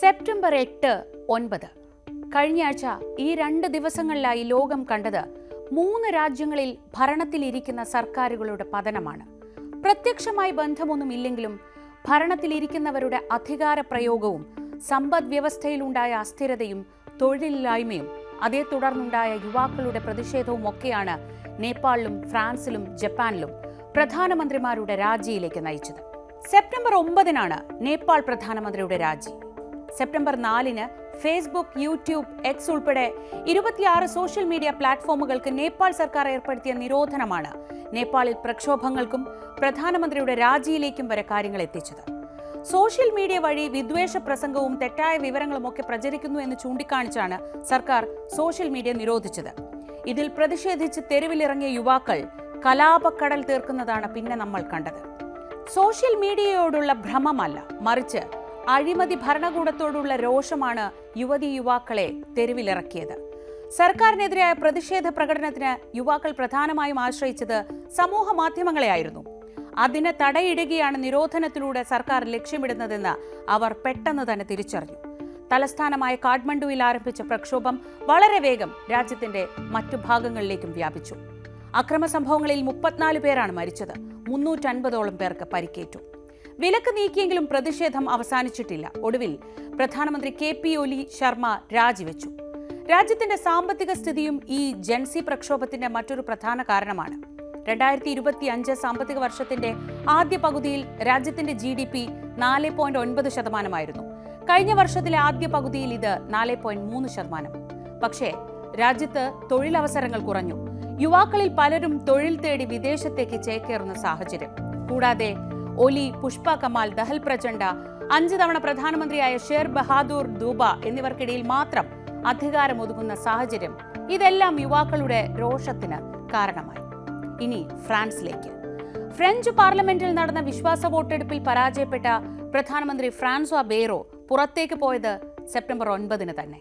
September എട്ട് ഒൻപത്. കഴിഞ്ഞയാഴ്ച ഈ രണ്ട് ദിവസങ്ങളിലായി ലോകം കണ്ടത് മൂന്ന് രാജ്യങ്ങളിൽ ഭരണത്തിലിരിക്കുന്ന സർക്കാരുകളുടെ പതനമാണ്. പ്രത്യക്ഷമായി ബന്ധമൊന്നുമില്ലെങ്കിലും ഭരണത്തിലിരിക്കുന്നവരുടെ അധികാര പ്രയോഗവും സമ്പദ് വ്യവസ്ഥയിലുണ്ടായ അസ്ഥിരതയും തൊഴിലില്ലായ്മയും അതേ തുടർന്നുണ്ടായ യുവാക്കളുടെ പ്രതിഷേധവും ഒക്കെയാണ് നേപ്പാളിലും ഫ്രാൻസിലും ജപ്പാനിലും പ്രധാനമന്ത്രിമാരുടെ രാജിയിലേക്ക് നയിച്ചത്. സെപ്റ്റംബർ ഒമ്പതിനാണ് നേപ്പാൾ പ്രധാനമന്ത്രിയുടെ രാജി. സെപ്റ്റംബർ നാലിന് ഫേസ്ബുക്ക് യൂട്യൂബ് എക്സ് ഉൾപ്പെടെ ഇരുപത്തിയാറ് സോഷ്യൽ മീഡിയ പ്ലാറ്റ്ഫോമുകൾക്ക് നേപ്പാൾ സർക്കാർ ഏർപ്പെടുത്തിയ നിരോധനമാണ് നേപ്പാളിൽ പ്രക്ഷോഭങ്ങൾക്കും പ്രധാനമന്ത്രിയുടെ രാജിയിലേക്കും വരെ കാര്യങ്ങൾ എത്തിച്ചത്. സോഷ്യൽ മീഡിയ വഴി വിദ്വേഷ പ്രസംഗവും തെറ്റായ വിവരങ്ങളും ഒക്കെ പ്രചരിക്കുന്നു എന്ന് ചൂണ്ടിക്കാണിച്ചാണ് സർക്കാർ സോഷ്യൽ മീഡിയ നിരോധിച്ചത്. ഇതിൽ പ്രതിഷേധിച്ച് തെരുവിലിറങ്ങിയ യുവാക്കൾ കലാപക്കടൽ തീർക്കുന്നതാണ് പിന്നെ നമ്മൾ കണ്ടത്. സോഷ്യൽ മീഡിയയോടുള്ള ഭ്രമമല്ല മറിച്ച് അഴിമതി ഭരണകൂടത്തോടുള്ള രോഷമാണ് യുവതി യുവാക്കളെ തെരുവിലിറക്കിയത്. സർക്കാരിനെതിരായ പ്രതിഷേധ പ്രകടനത്തിന് യുവാക്കൾ പ്രധാനമായും ആശ്രയിച്ചത് സമൂഹ മാധ്യമങ്ങളെയായിരുന്നു. അതിനെ തടയിടുകയാണ് നിരോധനത്തിലൂടെ സർക്കാർ ലക്ഷ്യമിടുന്നതെന്ന് അവർ പെട്ടെന്ന് തന്നെ തിരിച്ചറിഞ്ഞു. തലസ്ഥാനമായ കാഠ്മണ്ഡുവിൽ ആരംഭിച്ച പ്രക്ഷോഭം വളരെ വേഗം രാജ്യത്തിന്റെ മറ്റു ഭാഗങ്ങളിലേക്കും വ്യാപിച്ചു. അക്രമ സംഭവങ്ങളിൽ മുപ്പത്തിനാല് പേരാണ് മരിച്ചത്. മുന്നൂറ്റൻപതോളം പേർക്ക് പരിക്കേറ്റു. വിലക്ക് നീക്കിയെങ്കിലും പ്രതിഷേധം അവസാനിച്ചിട്ടില്ല. ഒടുവിൽ പ്രധാനമന്ത്രി കെ പി ഒലി ശർമ്മ രാജിവെച്ചു. രാജ്യത്തിന്റെ സാമ്പത്തിക സ്ഥിതിയും ഈ ജൻസി പ്രക്ഷോഭത്തിന്റെ മറ്റൊരു പ്രധാന കാരണമാണ്. രണ്ടായിരത്തി ഇരുപത്തി അഞ്ച് സാമ്പത്തിക വർഷത്തിന്റെ ആദ്യ പകുതിയിൽ രാജ്യത്തിന്റെ ജി ഡി പി നാല് പോയിന്റ് ഒൻപത് ശതമാനമായിരുന്നു. കഴിഞ്ഞ വർഷത്തിലെ ആദ്യ പകുതിയിൽ ഇത് നാല് പോയിന്റ് മൂന്ന് ശതമാനം. പക്ഷേ രാജ്യത്ത് തൊഴിലവസരങ്ങൾ കുറഞ്ഞു. യുവാക്കളിൽ പലരും തൊഴിൽ തേടി വിദേശത്തേക്ക് ചേക്കേറുന്ന സാഹചര്യം. കൂടാതെ ഒലി പുഷ്പ കമാൽ ദഹൽ പ്രചണ്ഡ അഞ്ച് തവണ പ്രധാനമന്ത്രിയായ ഷേർ ബഹാദൂർ ദൂബ എന്നിവർക്കിടയിൽ മാത്രം അധികാരം ഒതുങ്ങുന്ന സാഹചര്യം ഇതെല്ലാം യുവാക്കളുടെ രോഷത്തിന് കാരണമായി. ഇനി ഫ്രാൻസിലേക്ക്. ഫ്രഞ്ച് പാർലമെന്റിൽ നടന്ന വിശ്വാസ വോട്ടെടുപ്പിൽ പരാജയപ്പെട്ട പ്രധാനമന്ത്രി ഫ്രാൻസോ ബേറോ പുറത്തേക്ക് പോയത് സെപ്റ്റംബർ ഒൻപതിന് തന്നെ.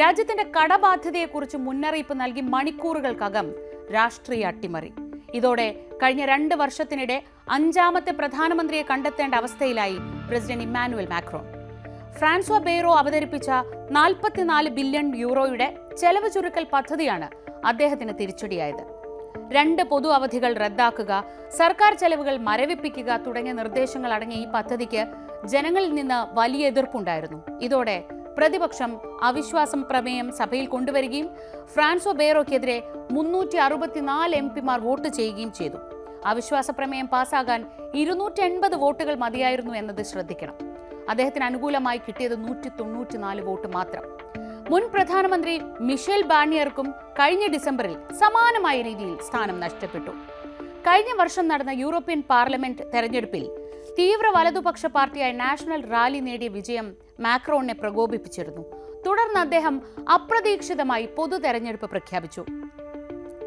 രാജ്യത്തിന്റെ കടബാധ്യതയെക്കുറിച്ച് മുന്നറിയിപ്പ് നൽകി മണിക്കൂറുകൾക്കകം രാഷ്ട്രീയ അട്ടിമറി. ഇതോടെ കഴിഞ്ഞ രണ്ട് വർഷത്തിനിടെ അഞ്ചാമത്തെ പ്രധാനമന്ത്രിയെ കണ്ടെത്തേണ്ട അവസ്ഥയിലായി president Emmanuel Macron. Francois Bayrou അവതരിപ്പിച്ച നാൽപ്പത്തിനാല് ബില്യൺ യൂറോയുടെ ചെലവ് ചുരുക്കൽ പദ്ധതിയാണ് അദ്ദേഹത്തിന് തിരിച്ചടിയായത്. രണ്ട് പൊതു അവധികൾ റദ്ദാക്കുക സർക്കാർ ചെലവുകൾ മരവിപ്പിക്കുക തുടങ്ങിയ നിർദ്ദേശങ്ങൾ അടങ്ങിയ ഈ പദ്ധതിക്ക് ജനങ്ങളിൽ നിന്ന് വലിയ എതിർപ്പുണ്ടായിരുന്നു. ഇതോടെ പ്രതിപക്ഷം അവിശ്വാസം പ്രമേയം സഭയിൽ കൊണ്ടുവരികയും ഫ്രാൻസോ ബേറോക്കെതിരെ മുന്നൂറ്റി അറുപത്തിനാല് എം പിമാർ വോട്ട് ചെയ്യുകയും ചെയ്തു. അവിശ്വാസ പ്രമേയം പാസ്സാകാൻ ഇരുന്നൂറ്റി എൺപത് വോട്ടുകൾ മതിയായിരുന്നു എന്നത് ശ്രദ്ധിക്കണം. അദ്ദേഹത്തിന് അനുകൂലമായി കിട്ടിയത് നൂറ്റി തൊണ്ണൂറ്റിനാല് വോട്ട് മാത്രം. മുൻ പ്രധാനമന്ത്രി മിഷേൽ ബാണിയർക്കും കഴിഞ്ഞ ഡിസംബറിൽ സമാനമായ രീതിയിൽ സ്ഥാനം നഷ്ടപ്പെട്ടു. കഴിഞ്ഞ വർഷം നടന്ന യൂറോപ്യൻ പാർലമെന്റ് തെരഞ്ഞെടുപ്പിൽ തീവ്ര വലതുപക്ഷ പാർട്ടിയായ നാഷണൽ റാലി നേടിയ വിജയം മാക്രോണിനെ പ്രകോപിപ്പിച്ചിരുന്നു. തുടർന്ന് അദ്ദേഹം അപ്രതീക്ഷിതമായി പൊതു തെരഞ്ഞെടുപ്പ് പ്രഖ്യാപിച്ചു.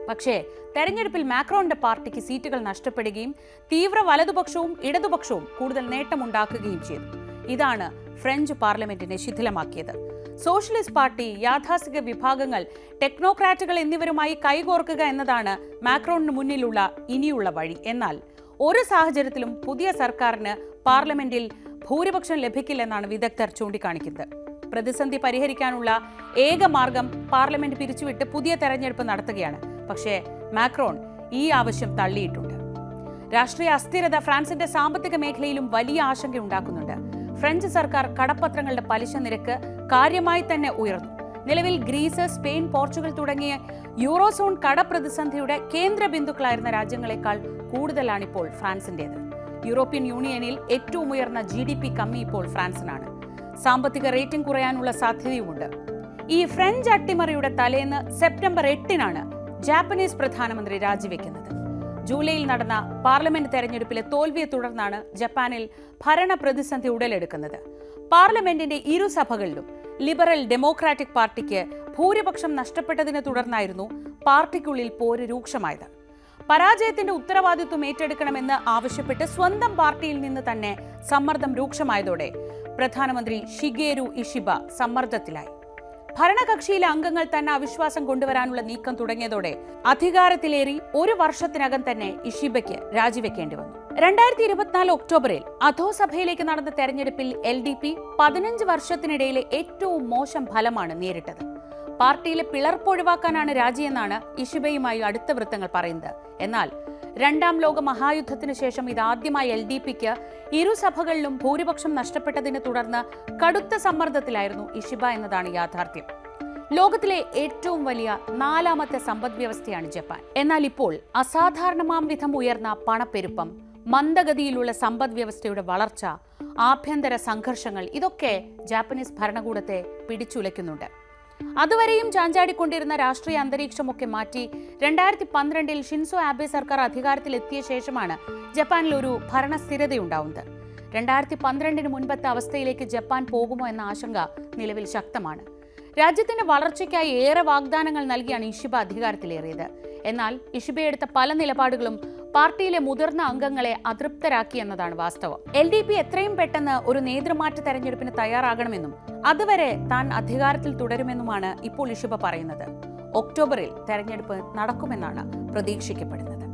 പക്ഷേ തെരഞ്ഞെടുപ്പിൽ മാക്രോന്റെ പാർട്ടിക്ക് സീറ്റുകൾ നഷ്ടപ്പെടുകയും തീവ്ര വലതുപക്ഷവും ഇടതുപക്ഷവും കൂടുതൽ നേട്ടമുണ്ടാക്കുകയും ചെയ്തു. ഇതാണ് ഫ്രഞ്ച് പാർലമെന്റിനെ ശിഥിലമാക്കിയത്. സോഷ്യലിസ്റ്റ് പാർട്ടി യാഥാസ്ഥിക വിഭാഗങ്ങൾ ടെക്നോക്രാറ്റുകൾ എന്നിവരുമായി കൈകോർക്കുക എന്നതാണ് മാക്രോണിന് മുന്നിലുള്ള ഇനിയുള്ള വഴി. എന്നാൽ ഒരു സാഹചര്യത്തിലും പുതിയ സർക്കാരിന് പാർലമെന്റിൽ ഭൂരിപക്ഷം ലഭിക്കില്ലെന്നാണ് വിദഗ്ധർ ചൂണ്ടിക്കാണിക്കുന്നത്. പ്രതിസന്ധി പരിഹരിക്കാനുള്ള ഏക മാർഗം പാർലമെന്റ് പിരിച്ചുവിട്ട് പുതിയ തെരഞ്ഞെടുപ്പ് നടത്തുകയാണ്. പക്ഷേ മാക്രോൺ ഈ ആവശ്യം തള്ളിയിട്ടുണ്ട്. രാഷ്ട്രീയ അസ്ഥിരത ഫ്രാൻസിന്റെ സാമ്പത്തിക മേഖലയിലും വലിയ ആശങ്ക ഉണ്ടാക്കുന്നുണ്ട്. ഫ്രഞ്ച് സർക്കാർ കടപ്പത്രങ്ങളുടെ പലിശ നിരക്ക് കാര്യമായി തന്നെ ഉയർന്നു. നിലവിൽ ഗ്രീസ് സ്പെയിൻ പോർച്ചുഗൽ തുടങ്ങിയ യൂറോസോൺ കടപ്രതിസന്ധിയുടെ കേന്ദ്ര ബിന്ദുക്കളായിരുന്ന രാജ്യങ്ങളെക്കാൾ കൂടുതലാണിപ്പോൾ ഫ്രാൻസിന്റേത്. യൂറോപ്യൻ യൂണിയനിൽ ഏറ്റവും ഉയർന്ന ജി ഡി പി കമ്മി ഇപ്പോൾ ഫ്രാൻസിനാണ്. സാമ്പത്തിക റേറ്റിംഗ് കുറയാനുള്ള സാധ്യതയുമുണ്ട്. ഈ ഫ്രഞ്ച് അട്ടിമറിയുടെ തലേന്ന് സെപ്റ്റംബർ എട്ടിനാണ് ജാപ്പനീസ് പ്രധാനമന്ത്രി രാജിവെക്കുന്നത്. ജൂലൈയിൽ നടന്ന പാർലമെന്റ് തെരഞ്ഞെടുപ്പിലെ തോൽവിയെ തുടർന്നാണ് ജപ്പാനിൽ ഭരണ പ്രതിസന്ധി ഉടലെടുക്കുന്നത്. പാർലമെന്റിന്റെ ഇരു സഭകളിലും ലിബറൽ ഡെമോക്രാറ്റിക് പാർട്ടിക്ക് ഭൂരിപക്ഷം നഷ്ടപ്പെട്ടതിനെ തുടർന്നായിരുന്നു പാർട്ടിക്കുള്ളിൽ പോര് രൂക്ഷമായത്. പരാജയത്തിന്റെ ഉത്തരവാദിത്വം ഏറ്റെടുക്കണമെന്ന് ആവശ്യപ്പെട്ട് സ്വന്തം പാർട്ടിയിൽ നിന്ന് തന്നെ സമ്മർദ്ദം രൂക്ഷമായതോടെ പ്രധാനമന്ത്രി ഷിഗേരു ഇഷിബ സമ്മർദ്ദത്തിലായി. ഭരണകക്ഷിയിലെ അംഗങ്ങൾ തന്നെ അവിശ്വാസം കൊണ്ടുവരാനുള്ള നീക്കം തുടങ്ങിയതോടെ അധികാരത്തിലേറി ഒരു വർഷത്തിനകം തന്നെ ഇഷിബയ്ക്ക് രാജിവെക്കേണ്ടി വന്നു. രണ്ടായിരത്തി ഇരുപത്തിനാല് ഒക്ടോബറിൽ അധോസഭയിലേക്ക് നടന്ന തെരഞ്ഞെടുപ്പിൽ എൽ ഡി പി പതിനഞ്ച് വർഷത്തിനിടയിലെ ഏറ്റവും മോശം ഫലമാണ് നേരിട്ടത്. പാർട്ടിയിലെ പിളർപ്പൊഴിവാക്കാനാണ് രാജിയെന്നാണ് ഇഷിബയുമായി അടുത്ത വൃത്തങ്ങൾ പറയുന്നത്. എന്നാൽ രണ്ടാം ലോക മഹായുദ്ധത്തിനു ശേഷം ഇതാദ്യമായി എൽ ഡി പിക്ക് ഇരുസഭകളിലും ഭൂരിപക്ഷം നഷ്ടപ്പെട്ടതിനെ തുടർന്ന് കടുത്ത സമ്മർദ്ദത്തിലായിരുന്നു ഇഷിബ എന്നതാണ് യാഥാർത്ഥ്യം. ലോകത്തിലെ ഏറ്റവും വലിയ നാലാമത്തെ സമ്പദ് വ്യവസ്ഥയാണ് ജപ്പാൻ. എന്നാൽ ഇപ്പോൾ അസാധാരണമാം വിധം ഉയർന്ന പണപ്പെരുപ്പം മന്ദഗതിയിലുള്ള സമ്പദ് വ്യവസ്ഥയുടെ വളർച്ച ആഭ്യന്തര സംഘർഷങ്ങൾ ഇതൊക്കെ ജാപ്പനീസ് ഭരണകൂടത്തെ പിടിച്ചുലയ്ക്കുന്നുണ്ട്. അതുവരെയും ചാഞ്ചാടിക്കൊണ്ടിരുന്ന രാഷ്ട്രീയ അന്തരീക്ഷമൊക്കെ മാറ്റി രണ്ടായിരത്തി പന്ത്രണ്ടിൽ ഷിൻസോ ആബെ സർക്കാർ അധികാരത്തിലെത്തിയ ശേഷമാണ് ജപ്പാനിൽ ഒരു ഭരണസ്ഥിരതയുണ്ടാവുന്നത്. രണ്ടായിരത്തി പന്ത്രണ്ടിന് മുൻപത്തെ അവസ്ഥയിലേക്ക് ജപ്പാൻ പോകുമോ എന്ന ആശങ്ക നിലവിൽ ശക്തമാണ്. രാജ്യത്തിന്റെ വളർച്ചയ്ക്കായി ഏറെ വാഗ്ദാനങ്ങൾ നൽകിയാണ് ഇഷിബ അധികാരത്തിലേറിയത്. എന്നാൽ ഇഷിബ എടുത്ത പല നിലപാടുകളും പാർട്ടിയിലെ മുതിർന്ന അംഗങ്ങളെ അതൃപ്തരാക്കി എന്നതാണ് വാസ്തവം. എൽ ഡി പി എത്രയും പെട്ടെന്ന് ഒരു നേതൃമാറ്റ തെരഞ്ഞെടുപ്പിന് തയ്യാറാകണമെന്നും അതുവരെ താൻ അധികാരത്തിൽ തുടരുമെന്നുമാണ് ഇപ്പോൾ ഇഷുബ പറയുന്നത്. ഒക്ടോബറിൽ തെരഞ്ഞെടുപ്പ് നടക്കുമെന്നാണ് പ്രതീക്ഷിക്കപ്പെടുന്നത്.